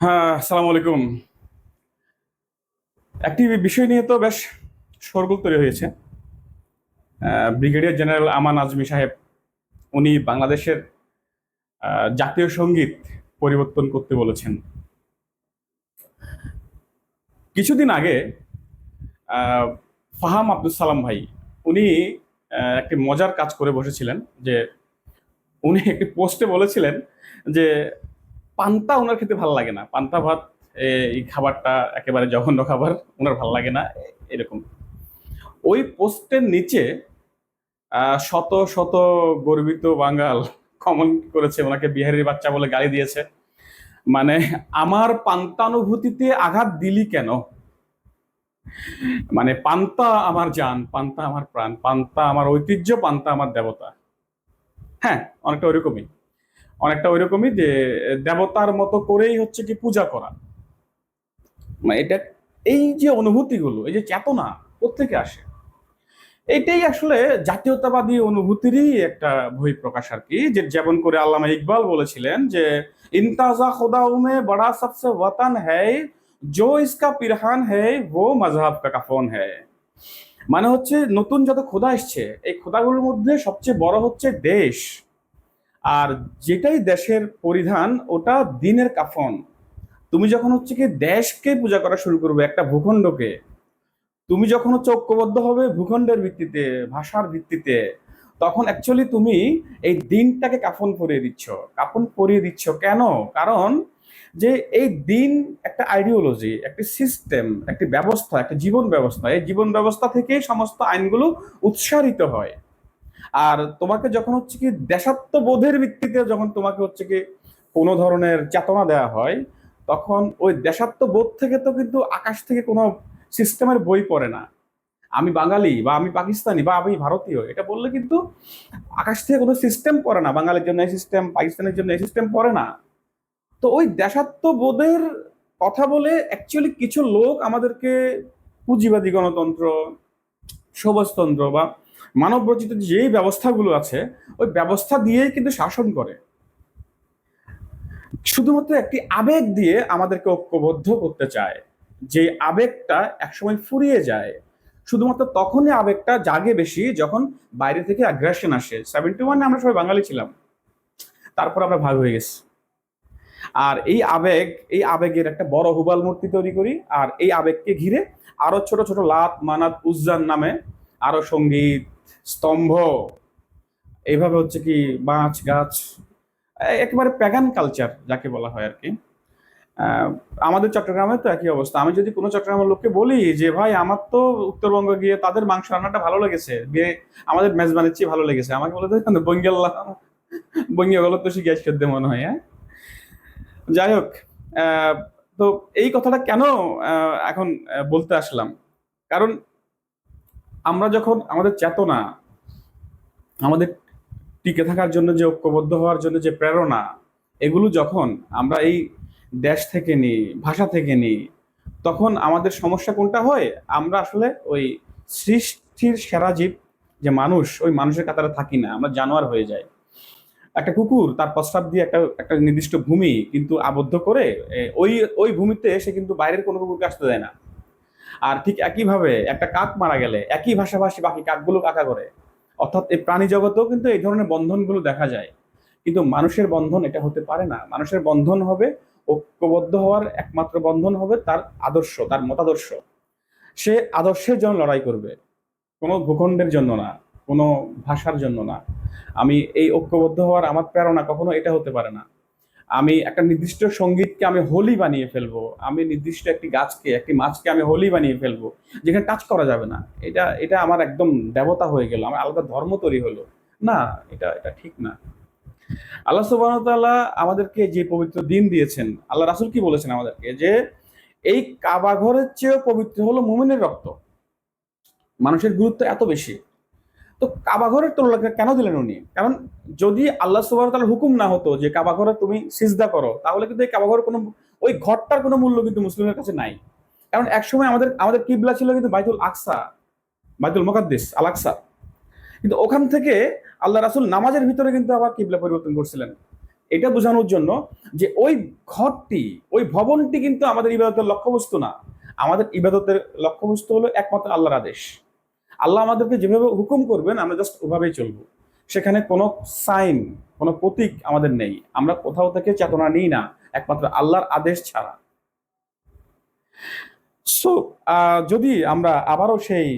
হ্যাঁ আসসালামু আলাইকুম একটি বিষয় নিয়ে তো বেশ শোরগোল তৈরি হয়েছে। ব্রিগেডিয়ার জেনারেল আমান আজমি সাহেব, উনি বাংলাদেশের জাতীয় সংগীত পরিবর্তন করতে বলেছেন। কিছুদিন আগে ফাহাম আব্দুল সালাম ভাই, উনি একটি মজার কাজ করে বসেছিলেন যে, উনি একটি পোস্টে বলেছিলেন যে পান্তা ওনার খেতে ভালো লাগে না। পান্তা ভাত এই খাবারটা একেবারে জঘন্য খাবার, ওনার ভালো লাগে না এরকম। ওই পোস্টের নিচে শত শত গর্বিত বাঙাল কমেন্ট করেছে, ওনাকে বিহারির বাচ্চা বলে গালি দিয়েছে। মানে আমার পান্তানুভূতিতে আঘাত দিলি কেন? মানে পান্তা আমার জান, পান্তা আমার প্রাণ, পান্তা আমার ঐতিহ্য, পান্তা আমার দেবতা। হ্যাঁ অনেকটা ওইরকমই। অনেকটা ওইরকমই যে দেবতার মতো করেই হচ্ছে কি পূজা করা। মানে এটা, এই যে অনুভূতিগুলো, এই যে চেতনা কোথেকে আসে? এটাই আসলে জাতীয়তাবাদী অনুভূতিরই একটা বই প্রকাশ আর কি, যে যেমন করে আল্লামা ইকবাল বলেছিলেন যে, ইন্তাজা খোদাউমে বড়া সবসে ওয়াতান হ্যায় জো ইসকা পিরহান হ্যায় ও মজাহাব কা কাফন হ্যায়। মানে হচ্ছে নতুন যত খোদা এসছে, এই খোদাগুলোর মধ্যে সবচেয়ে বড় হচ্ছে দেশ। আর যেটাই দেশের পরিধান, ওটা দিনের কাফন। তুমি যখন হচ্ছে কি দেশকে পূজা করা শুরু করবে একটা ভূখণ্ডকে, তুমি যখন হচ্ছে ঐক্যবদ্ধ হবে ভূখণ্ডের ভিত্তিতে, ভাষার ভিত্তিতে, তখন অ্যাকচুয়ালি তুমি এই দিনটাকে কাফন পরিয়ে দিচ্ছ। কাফন পরিয়ে দিচ্ছ কেন? কারণ যে এই দিন একটা আইডিওলজি একটি সিস্টেম একটি ব্যবস্থা, একটা জীবন ব্যবস্থা। এই জীবন ব্যবস্থা থেকেই সমস্ত আইনগুলো উৎসারিত হয়। আর তোমাকে যখন হচ্ছে কি দেশাত্মবোধের ভিত্তিতে যখন তোমাকে হচ্ছে কি কোনো ধরনের চেতনা দেওয়া হয়, তখন ওই দেশাত্মবোধ থেকে তো কিন্তু আকাশ থেকে কোনো সিস্টেমের বই পড়ে না। আমি বাঙালি বা আমি পাকিস্তানি বা আমি ভারতীয়, এটা বললে কিন্তু আকাশ থেকে কোনো সিস্টেম পড়ে না। বাঙালির জন্য এই সিস্টেম, পাকিস্তানের জন্য এই সিস্টেম পড়ে না। তো ওই দেশাত্মবোধের কথা বলে অ্যাকচুয়ালি কিছু লোক আমাদেরকে পুঁজিবাদী গণতন্ত্র, সমাজতন্ত্র বা মানব রচিত যেই ব্যবস্থাগুলো আছে, ওই ব্যবস্থা দিয়েই কিন্তু শাসন করে। শুধুমাত্র একটি আবেগ দিয়ে আমাদেরকে ঐক্যবদ্ধ করতে চায়। যে আবেগটা একসময় ফুরিয়ে যায়। শুধুমাত্র তখনই আবেগটা জাগে বেশি যখন বাইরে থেকে অ্যাগ্রেশন আসে। সেভেন্টি ওয়ানে আমরা সবাই বাঙালি ছিলাম। তারপর আমরা ভাগ হয়ে গেছি। আর এই আবেগ, এই আবেগের একটা বড় হুবাল মূর্তি তৈরি করি। আর এই আবেগকে ঘিরে আরও ছোট ছোট লাত, মানাত উজ্জান নামে আরও সংগীত, স্তম্ভ, এইভাবে হচ্ছে কি মাছ, গাছ একেবারে প্যাগান কালচার যাকে বলা হয় আর কি। আমাদের চট্টগ্রামে তো একই অবস্থা। আমি যদি কোনো চট্টগ্রামের লোককে বলি যে, ভাই, আমার তো উত্তরবঙ্গ গিয়ে তাদের মাংস রান্নাটা ভালো লেগেছে আমাদের মেজবানের চেয়ে ভালো লেগেছে। আমাকে বলে দেন বঙ্গেল্লা বঙ্গীয় গলত তো গ্যাস আসতে মনে হয় হ্যাঁ? যাই হোক তো এই কথাটা কেন এখন বলতে আসলাম? কারণ আমরা যখন আমাদের চেতনা আমাদের টিকে থাকার জন্য যে ঐক্যবদ্ধ হওয়ার জন্য যে প্রেরণা, এগুলো যখন আমরা এই দেশ থেকে নিই, ভাষা থেকে নিই, তখন আমাদের সমস্যা কোনটা হয়? আমরা আসলে ওই সৃষ্টির সেরা জীব যে মানুষ, ওই মানুষের কাতারে থাকি না, আমরা জানোয়ার হয়ে যাই। একটা কুকুর, তার প্রস্তাব দিয়ে একটা একটা নির্দিষ্ট ভূমি কিন্তু আবদ্ধ করে ওই ওই ভূমিতে সে কিন্তু বাইরের কোনো কুকুরকে আসতে দেয় না। আর ঠিক একইভাবে একটা কাক মারা গেলে একই ভাষাভাষী বাকি কাকগুলো কাকা করে। অর্থাৎ এই প্রাণী জগতেও কিন্তু এই ধরনের বন্ধনগুলো দেখা যায়। কিন্তু মানুষের বন্ধন এটা হতে পারে না। মানুষের বন্ধন হবে, ঐক্যবদ্ধ হওয়ার একমাত্র বন্ধন হবে তার আদর্শ, তার মতাদর্শ। সে আদর্শের জন্য লড়াই করবে। কোনো ভূখণ্ডের জন্য না, কোনো ভাষার জন্য না। আমি এই ঐক্যবদ্ধ হওয়ার আমার প্রেরণা কখনো এটা হতে পারে না। আমি একটা নির্দিষ্ট সঙ্গীতকে আমি হোলি বানিয়ে ফেলব। আমি নির্দিষ্ট একটি গাছকে, একটি মাছকে আমি হোলি বানিয়ে ফেলব, যেখানে টাচ করা যাবে না। এটা এটা আমার একদম দেবতা হয়ে গেল, আমার আলাদা ধর্ম তৈরি হলো। না, এটা এটা ঠিক না। আল্লাহ সুবাহতাল্লাহ আমাদেরকে যে পবিত্র দিন দিয়েছেন, আল্লাহ রাসুল কি বলেছেন আমাদেরকে? যে এই কাবা ঘরের চেয়েও পবিত্র হলো মুমিনের রক্ত। মানুষের গুরুত্ব এত বেশি। তো কাবা ঘরের তুলনা কেন দিলেন উনি? কারণ যদি আল্লাহ সুবাহতাল্লাহ হুকুম না হতো যে কাবা ঘরে তুমি সিজদা করো, তাহলে কিন্তু এই কাবা ঘরের কোনো, ওই ঘরটার কোনো মূল্য কিন্তু মুসলিমের কাছে নাই। কারণ একসময় আমাদের আমাদের কিবলা ছিল কিন্তু বাইতুল আকসা, বাইতুল মোকাদ্দিস, আল আকসা। কিন্তু ওখান থেকে আল্লাহ রাসুল নামাজের ভিতরে কিন্তু আবার কিবলা পরিবর্তন করছিলেন। এটা বোঝানোর জন্য যে ওই ঘরটি, ওই ভবনটি কিন্তু আমাদের ইবাদতের লক্ষ্যবস্তু না। আমাদের ইবাদতের লক্ষ্যবস্তু হলো একমাত্র আল্লাহর আদেশ। আল্লাহ আমাদেরকে যেভাবে হুকুম করবেন, আমরা জাস্ট ওভাবেই চলবো। সেখানে কোনো সাইন কোনো প্রতীক আমাদের নেই। আমরা কোথাও থেকে চেতনা নিই না, একমাত্র আল্লাহর আদেশ ছাড়া। সো যদি আমরা আবারও সেই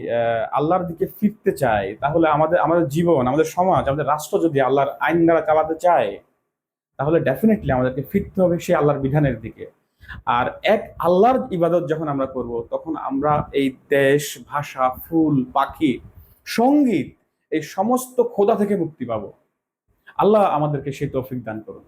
আল্লাহর দিকে ফিরতে চাই, তাহলে আমাদের আমাদের জীবন, আমাদের সমাজ, আমাদের রাষ্ট্র যদি আল্লাহর আইন দ্বারা চালাতে চায়, তাহলে ডেফিনেটলি আমাদেরকে ফিরতে হবে সেই আল্লাহর বিধানের দিকে। আর এক আল্লাহর ইবাদত যখন আমরা করব, তখন আমরা এই দেশ, ভাষা, ফুল, পাখি, সংগীত, এই সমস্ত খোদা থেকে মুক্তি পাবো। আল্লাহ আমাদেরকে সেই তৌফিক দান করুন।